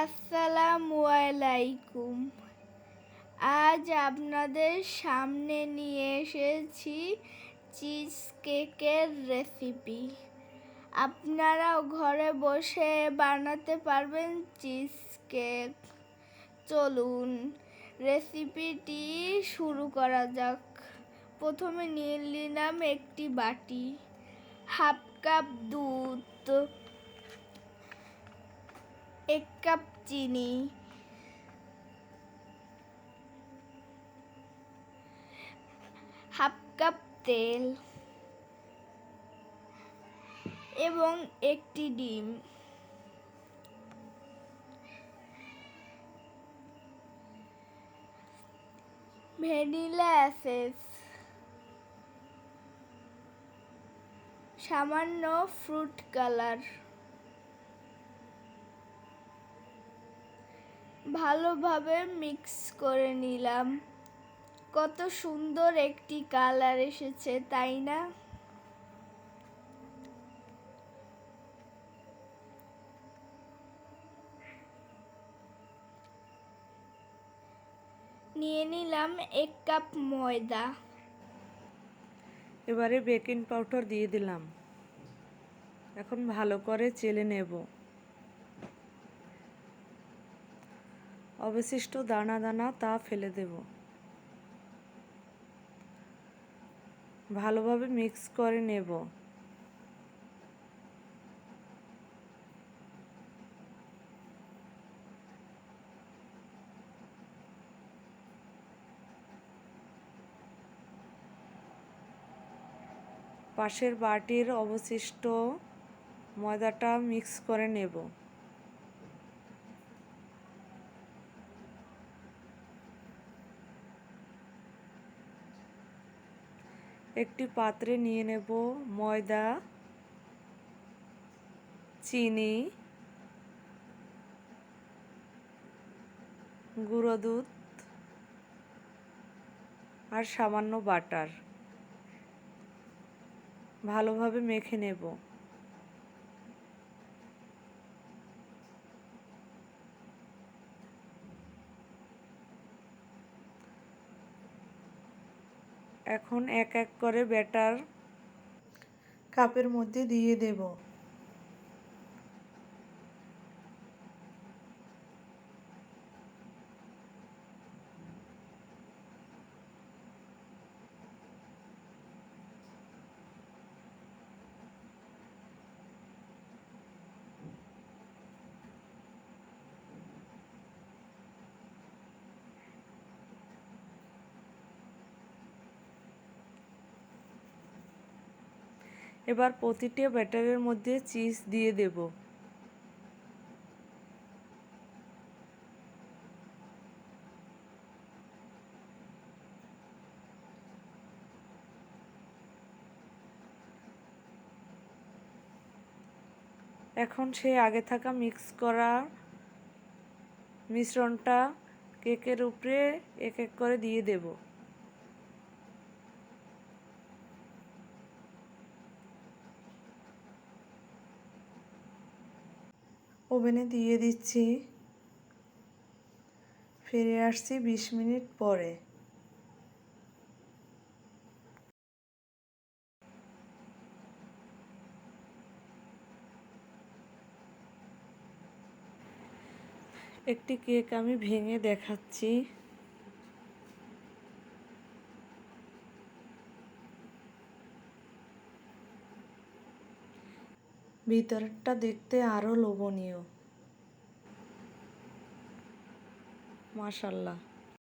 আসসালামু আলাইকুম। আজ আপনাদের সামনে নিয়ে এসেছি চিজ কেকের রেসিপি। আপনারাও ঘরে বসে বানাতে পারবেন চিজ কেক চলুন, রেসিপিটি শুরু করা যাক। প্রথমে নিয়ে নিলাম একটি বাটি, হাফ কাপ দুধ এক কাপ চিনি। হাফ কাপ তেল। এবং একটি ডিম। ভ্যানিলা অ্যাসেস সামান্য ফ্রুট কালার। ভালোভাবে মিক্স করে নিলাম। কত সুন্দর একটি কালার এসেছে, তাই না? নিয়ে নিলাম এক কাপ ময়দা। এবারে বেকিং পাউডার দিয়ে দিলাম। এখন ভালো করে চেলে নেব। অবশিষ্ট দানা দানা তা ফেলে দেব। ভালোভাবে মিক্স করে নেব। পাশের বাটির অবশিষ্ট ময়দাটা মিক্স করে নেব। একটি পাত্রে নিয়ে নেব ময়দা চিনি গুঁড়ো দুধ আর সামান্য বাটার। ভালোভাবে মেখে নেব। এখন এক এক করে ব্যাটার কাপের মধ্যে দিয়ে দেব। এবার প্রতিটি ব্যাটারের মধ্যে চিজ দিয়ে দেব। এখন সে আগে থাকা মিক্স করা মিশ্রণটা কেকের উপরে এক এক করে দিয়ে দেবো। ওভেনে দিয়ে দিচ্ছি। ফিরে আসছি বিশ মিনিট পরে। একটি কেক আমি ভেঙে দেখাচ্ছি। ভিতরটা দেখতে আরও লোভনীয়। মাশাল্লাহ।